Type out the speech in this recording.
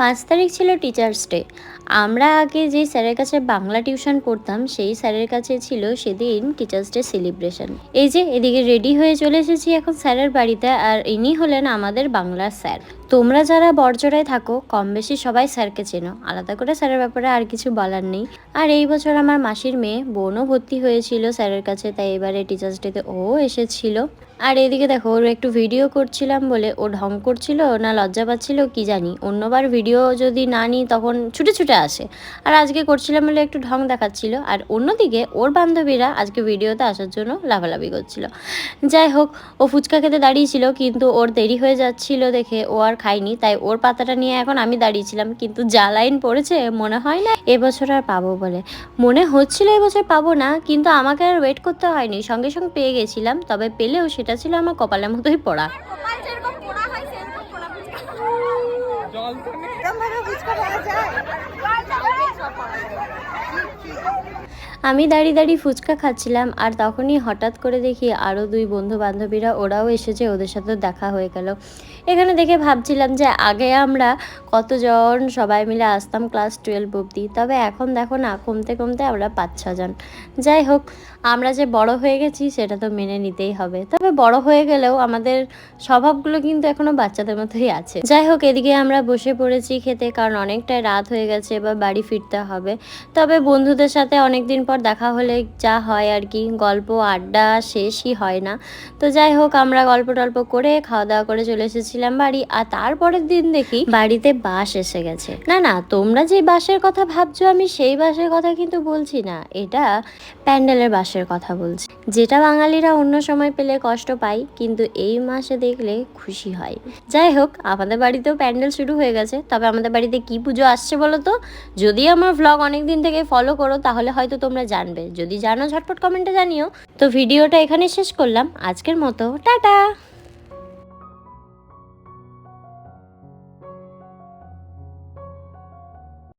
পাঁচ তারিখ ছিল টিচার্স ডে আমরা আগে যে স্যারের কাছে বাংলা টিউশন পড়তাম সেই স্যারের কাছে ছিল সেদিন টিচার্স ডে সেলিব্রেশন এই যে, এদিকে রেডি হয়ে চলে এসেছি এখন স্যারের বাড়িতে, আর ইনি হলেন আমাদের বাংলার স্যার। তোমরা যারা বর্জরায় থাকো কম বেশি সবাই স্যারকে চেনো। আলাদা করে স্যারের ব্যাপারে আর কিছু বলার নেই। আর এই বছর আমার মাসির মেয়ে বোনও ভর্তি হয়েছিল স্যারের কাছে, তাই এবারে টিচার্স ডেতে ও এসেছিল। আর এদিকে দেখো, ওর একটু ভিডিও করছিলাম বলে ও ঢং করছিল, না লজ্জা পাচ্ছিল, কি জানি। অন্যবার ভিডিও যদি না নিই, তখন ছুটে ছুটে আসে। আর আজকে করছিলাম বলে একটু ঢং দেখাচ্ছিল। আর অন্যদিকে ওর বান্ধবীরা আজকে ভিডিওতে আসার জন্য লাভালাভি করছিল। যাই হোক, ও ফুচকা খেতে দাঁড়িয়েছিল, কিন্তু ওর দেরি হয়ে যাচ্ছিল দেখে ও আর খায়নি তাই ওর পাতাটা নিয়ে এখন আমি দাঁড়িয়েছিলাম। কিন্তু যা লাইন পড়েছে মনে হয় না এবছর আর পাবো বলে। মনে হচ্ছিল এবছর পাবো না কিন্তু আমাকে আর ওয়েট করতে হয়নি। সঙ্গে সঙ্গে পেয়ে গেছিলাম তবে পেলেও সেটা ছিল আমার কপালের মতোই পড়া। হয় জল আমি দাঁড়িয়ে দাঁড়িয়ে ফুচকা খাচ্ছিলাম, আর তখনই হঠাৎ করে দেখি আরও দুই বন্ধু বান্ধবীরা ওরাও এসেছে, ওদের সাথে দেখা হয়ে গেল। এখানে দেখে ভাবছিলাম যে আগে আমরা কতজন সবাই মিলে আসতাম ক্লাস টুয়েলভ অবধি, তবে এখন দেখো না, কমতে কমতে আমরা পাঁচ ছজন। যাই হোক আমরা যে বড় হয়ে গেছি সেটা তো মেনে নিতেই হবে। তবে বড় হয়ে গেলেও আমাদের স্বভাবগুলো কিন্তু এখনও বাচ্চাদের মতোই আছে। যাই হোক, এদিকে আমরা বসে পড়েছি খেতে কারণ অনেকটাই রাত হয়ে গেছে, এবার বাড়ি ফিরতে হবে। তবে বন্ধুদের সাথে অনেক দিন পর দেখা হলে যা হয় আর কি, গল্প, আড্ডা শেষই হয় না। তো যাই হোক, আমরা গল্প টল্প করে খাওয়া দাওয়া করে চলে এসেছিলাম বাড়ি। আর তারপরের দিন দেখি বাড়িতে বাস এসে গেছে। না না, তোমরা যে বাসের কথা ভাবছ, আমি সেই বাসের কথা কিন্তু বলছি না। এটা প্যান্ডেলের বাসের কথা বলছি। যেটা বাঙালিরা অন্য সময় পেলে কষ্ট পায়, কিন্তু এই মাসে দেখলে খুশি হয়। যাই হোক, আমাদের বাড়িতেও প্যান্ডেল শুরু হয়ে গেছে। তবে আমাদের বাড়িতে কি পুজো আসছে বলো তো যদি আমার ভ্লগ অনেক দিন থেকে ফলো করো, তাহলে হয়তো তোমরা জানবে। যদি জানো, ঝটপট কমেন্টে জানিও। তো ভিডিওটা এখানে শেষ করলাম। আজকের মতো, টাটা!